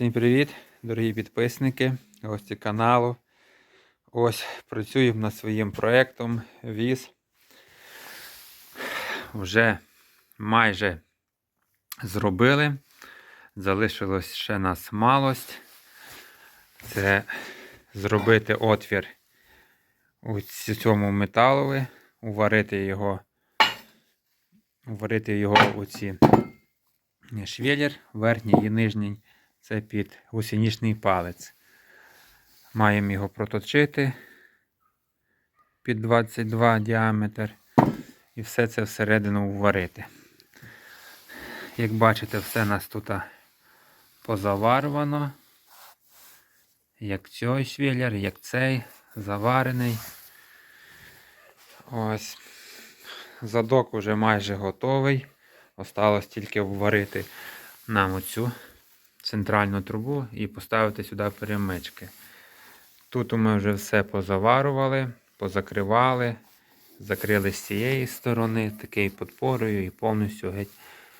Всім привіт, дорогі підписники, гості каналу. Ось працюємо над своїм проєктом ВІЗ. Вже майже зробили. Залишилось ще нас малость. Це зробити отвір у цьому металові, уварити його, уварити його у ці швеллер, верхній і нижній. Це під гусеничний палець. Маємо його проточити під 22 діаметр. І все це всередину вварити. Як бачите, все нас тут позаварвано. Як цей швеллер, як цей заварений. Ось. Задок вже майже готовий. Осталось тільки вварити нам оцю центральну трубу і поставити сюди перемички. Тут ми вже все позаварували, позакривали, закрили з цієї сторони такою подпорою і повністю геть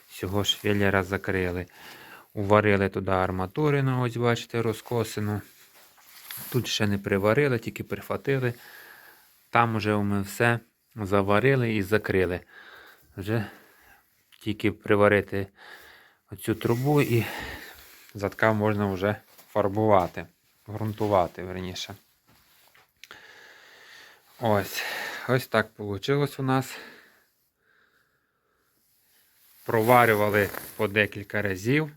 всього швеллера закрили. Уварили туди арматурину, ось бачите, розкосину. Тут ще не приварили, тільки прихватили. Там вже ми все заварили і закрили. Вже тільки приварити оцю трубу і задка можна вже фарбувати, ґрунтувати, верніше. Ось. Ось так вийшло у нас. Проварювали по декілька разів,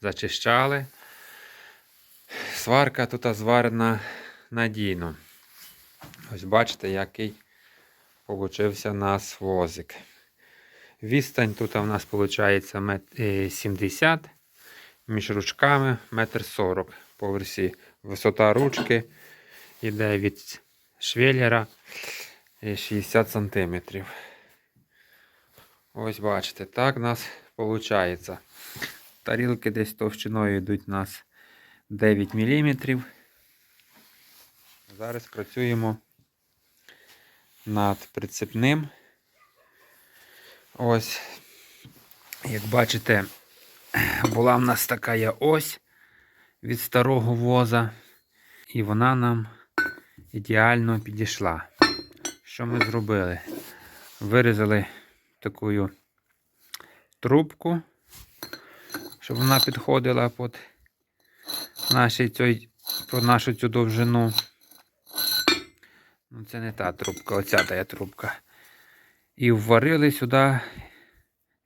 зачищали. Сварка тут зварена надійно. Ось бачите, який получився у нас возик. Відстань тут у нас виходить 70 між ручками 1,40 м по версі. Висота ручки йде від швеллера 60 см. Ось бачите, так у нас виходить. Тарілки десь товщиною йдуть у нас 9 мм. Зараз працюємо над прицепним. Ось, як бачите, була в нас така ось від старого воза, і вона нам ідеально підійшла. Що ми зробили? Вирізали таку трубку, щоб вона підходила під, нашій цій, нашу цю довжину. Ну, це не та трубка, оця та трубка. І вварили сюди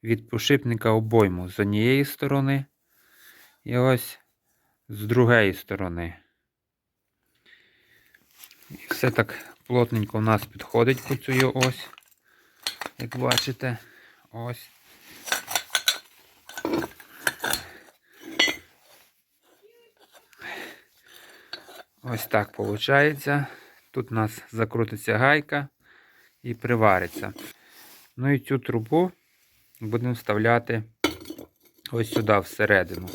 від пошипника обойму з однієї сторони і ось з другої сторони. І все так плотненько у нас підходить цю ось, як бачите, ось. Ось так виходить. Тут у нас закрутиться гайка і привариться. Ну і цю трубу будемо вставляти ось сюди всередину.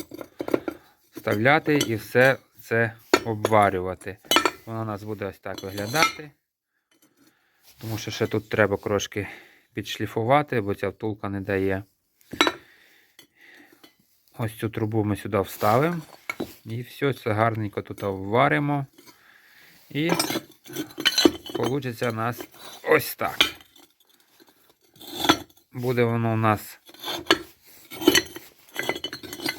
Вставляти і все це обварювати. Воно у нас буде ось так виглядати. Тому що ще тут треба трошки підшліфувати, бо ця втулка не дає. Ось цю трубу ми сюди вставимо. І все це гарненько тут обваримо. І вийде у нас ось так. Буде воно у нас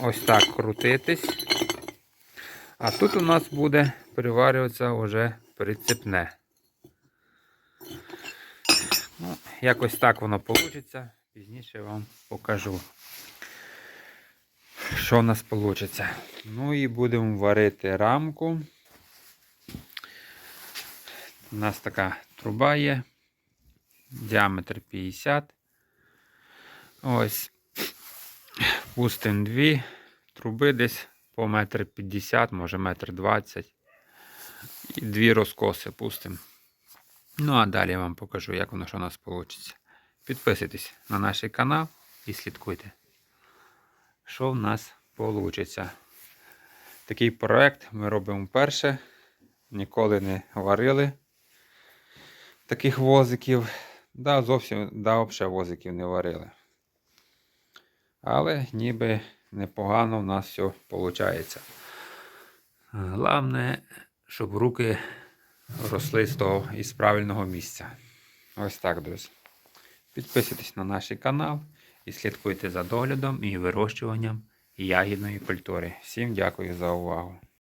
ось так крутитись. А тут у нас буде переварюватися вже прицепне. Ну, Якось так воно вийде. Пізніше вам покажу, що у нас вийде. Ну і будемо варити рамку. У нас така труба є. Діаметр 50. Ось. Пустимо дві труби десь по метр 50, може метр 20. І дві розкоси пустимо. Ну, а далі я вам покажу, як воно що у нас вийде. Підписуйтесь на наш канал і слідкуйте, що в нас вийде. Такий проект ми робимо вперше. Ніколи не варили таких возиків. Да, зовсім да, взагалі возиків не варили. Але ніби непогано в нас все виходить. Головне, щоб руки росли з того із правильного місця. Ось так, друзі. Підписуйтесь на наш канал і слідкуйте за доглядом і вирощуванням ягідної культури. Всім дякую за увагу.